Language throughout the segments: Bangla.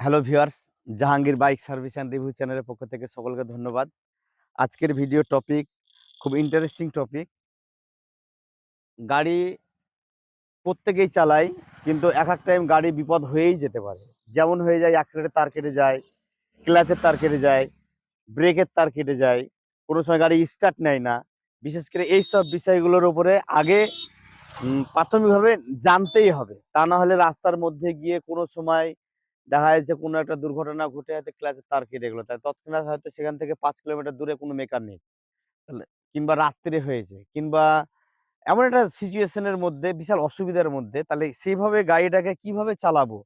Hello viewers, Jahangir bike service and review চ্যানেলের পক্ষ থেকে সকলকে ধন্যবাদ। আজকের ভিডিও টপিক, খুব ইন্টারেস্টিং টপিক। গাড়ি প্রত্যেকেই চালাই কিন্তু এক এক টাইম গাড়ি বিপদ হয়েই যেতে পারে। যেমন হয়ে যায় অ্যাক্সিডেন্টের তার কেটে যায় ক্লাচের তার কেটে যায় ব্রেকের তার কেটে যায়, কোনো সময় গাড়ি স্টার্ট নেয় না। বিশেষ করে এই সব বিষয়গুলোর উপরে আগে প্রাথমিকভাবে জানতেই হবে। তা না হলে রাস্তার মধ্যে গিয়ে কোনো সময় দেখা যাচ্ছে কোনো একটা দুর্ঘটনা ঘটে হয়তো ক্লাচের তার কেটে গেলো। তাই তৎক্ষণাৎ হয়তো সেখান থেকে পাঁচ কিলোমিটার দূরে কোনো তাহলে কিংবা রাত্রে হয়েছে কিংবা এমন একটা সিচুয়েশনের মধ্যে, বিশাল অসুবিধার মধ্যে, তাহলে সেইভাবে গাড়িটাকে কীভাবে চালাবো?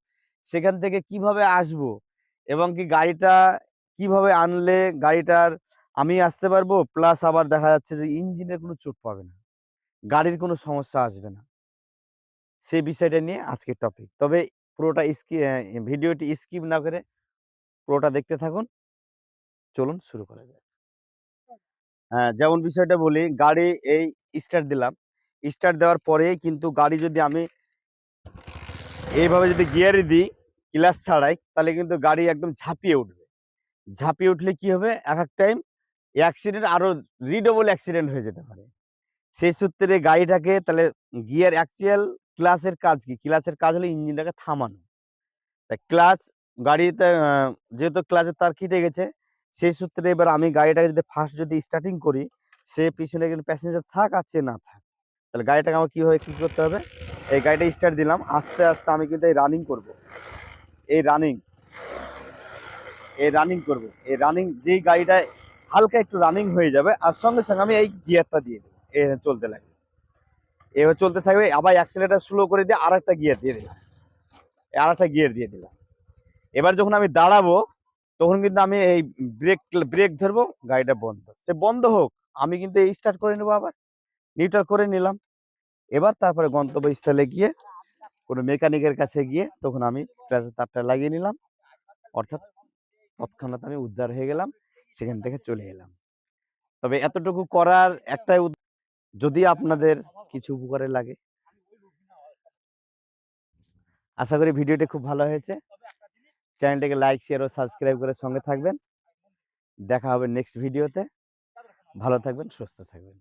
সেখান থেকে কীভাবে আসব? এবং কি গাড়িটা কীভাবে আনলে গাড়িটার আমি আসতে পারব? প্লাস আবার দেখা যাচ্ছে যে ইঞ্জিনের কোনো চোট পাবে না। গাড়ির কোনো সমস্যা আসবে না। সেই বিষয়টা নিয়ে আজকের টপিক তবে পুরোটা স্কি ভিডিওটি স্কিপ না করে পুরোটা দেখতে থাকুন। চলুন শুরু করা যাক। হ্যাঁ যেমন বিষয়টা বলি গাড়ি এই স্টার্ট দিলাম। স্টার্ট দেওয়ার পরেই কিন্তু গাড়ি যদি আমি এইভাবে যদি গিয়ারে দিই ক্লাস ছাড়াই তাহলে কিন্তু গাড়ি একদম ঝাঁপিয়ে উঠবে। ঝাঁপিয়ে উঠলে কি হবে? এক এক টাইম অ্যাক্সিডেন্ট আরও রিডবল অ্যাক্সিডেন্ট হয়ে যেতে পারে। সেই সূত্রে গাড়িটাকে তাহলে গিয়ার অ্যাকচুয়াল ক্লাসের কাজ কি? ক্লাচের কাজ হলো ইঞ্জিনটাকে থামানো। তা ক্লাচ গাড়িতে যেহেতু ক্লাচের তার কেটে গেছে, সেই সূত্রে এবার আমি গাড়িটাকে যদি ফার্স্ট যদি স্টার্টিং করি, সে পিছনে কিন্তু প্যাসেঞ্জার থাক আর না থাক। তাহলে গাড়িটাকে আমার কীভাবে কী করতে হবে? এই গাড়িটা স্টার্ট দিলাম। আস্তে আস্তে আমি কিন্তু এই রানিং করব। এই রানিং এই রানিং করব। এই রানিং যেই গাড়িটা হালকা একটু রানিং হয়ে যাবে, আর সঙ্গে সঙ্গে আমি এই গিয়ারটা দিয়ে দেবো। এ চলতে লাগবে। এবার চলতে থাকবে, আবার অ্যাক্সিলেটার স্লো করে দিয়ে আর একটা গিয়ার দিয়ে দিলাম। আর একটা গিয়ার দিয়ে দিলাম। এবার যখন আমি দাঁড়াবো, তখন কিন্তু আমি এই ব্রেক ব্রেক ধরবো, গাড়িটা বন্ধ। সে বন্ধ হোক, আমি কিন্তু এই স্টার্ট করে নেব আবার। নিউটার করে নিলাম। এবার তারপরে গন্তব্যস্থলে গিয়ে, কোনো মেকানিকের কাছে গিয়ে তখন আমি তারটা লাগিয়ে নিলাম। অর্থাৎ তৎক্ষণাৎ আমি উদ্ধার হয়ে গেলাম, সেখান থেকে চলে এলাম। তবে এতটুকু করার একটাই যদি আপনাদের কিছু উপকারে লাগে। আশা করি ভিডিওটি খুব ভালো হয়েছে। চ্যানেলটিকে লাইক, শেয়ার ও সাবস্ক্রাইব করে সঙ্গে থাকবেন। দেখা হবে নেক্সট ভিডিওতে। ভালো থাকবেন, সুস্থ থাকবেন।